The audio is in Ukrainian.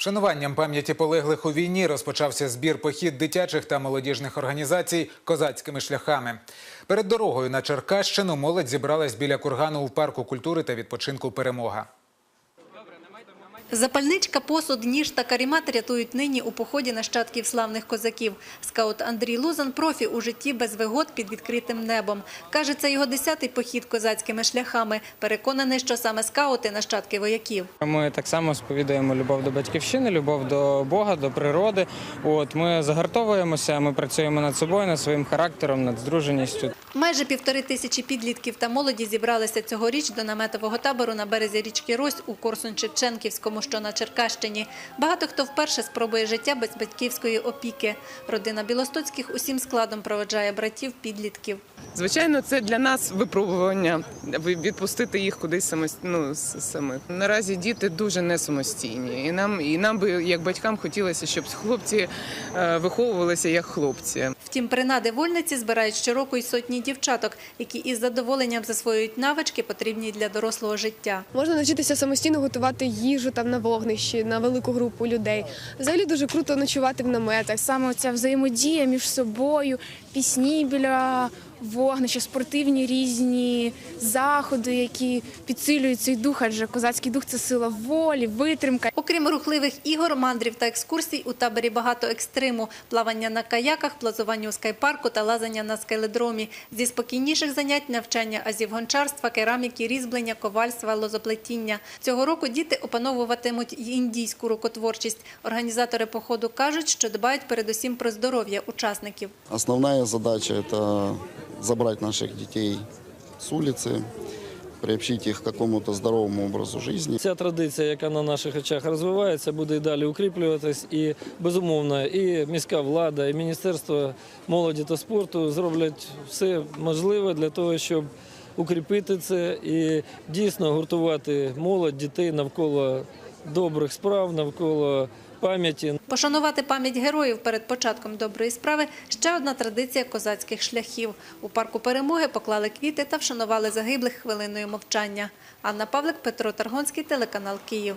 Вшануванням пам'яті полеглих у війні розпочався збір похід дитячих та молодіжних організацій козацькими шляхами. Перед дорогою на Черкащину молодь зібралась біля кургану у парку культури та відпочинку Перемога. Запальничка, посуд, ніж та карімат рятують нині у поході нащадків славних козаків. Скаут Андрій Лузан – профі у житті без вигод під відкритим небом. Каже, це його десятий похід козацькими шляхами. Переконаний, що саме скаути – нащадки вояків. Ми так само сповідуємо любов до батьківщини, любов до Бога, до природи. От ми загартовуємося, ми працюємо над собою, над своїм характером, над здруженістю. Майже півтори тисячі підлітків та молоді зібралися цьогоріч до наметового табору на березі річки Рось у Корсунь-Шевченківському, що на Черкащині. Багато хто вперше спробує життя без батьківської опіки. Родина Білостоцьких усім складом проведжає братів-підлітків. Звичайно, це для нас випробування ви- відпустити їх кудись самост... ну, самих. Наразі діти дуже не самостійні, і нам, і нам би як батькам хотілося, щоб хлопці е, виховувалися як хлопці. Втім, принади вольниці збирають щороку й сотні дівчаток, які із задоволенням засвоюють навички, потрібні для дорослого життя. Можна навчитися самостійно готувати їжу там на вогнищі, на велику групу людей. Взагалі дуже круто ночувати в наметах. саме ця взаємодія між собою, пісні біля вогнища, спортивні різні заходи, які підсилюють цей дух, адже козацький дух це сила волі, витримка. Окрім рухливих ігор, мандрів та екскурсій, у таборі багато екстриму – плавання на каяках, плазування у скайпарку та лазання на скеледромі. Зі спокійніших занять – навчання азів гончарства, кераміки, різьблення, ковальства, лозоплетіння. Цього року діти опановуватимуть індійську рукотворчість. Організатори походу кажуть, що дбають передусім про здоров'я учасників. Основная задача – это забрать наших детей с улицы, приобщить их к какому-то здоровому образу жизни. Ця традиція, яка на наших очах розвивається, буде і далі укріплюватись. І безумовно, і міська влада, і міністерство молоді та спорту зроблять все можливе для того, щоб укріпити це і дійсно гуртувати молодь дітей навколо добрих справ, навколо пам'яті. Пошанувати пам'ять героїв перед початком доброї справи – ще одна традиція козацьких шляхів. У парку перемоги поклали квіти та вшанували загиблих хвилиною мовчання. Анна Павлик, Петро Таргонський, телеканал Київ.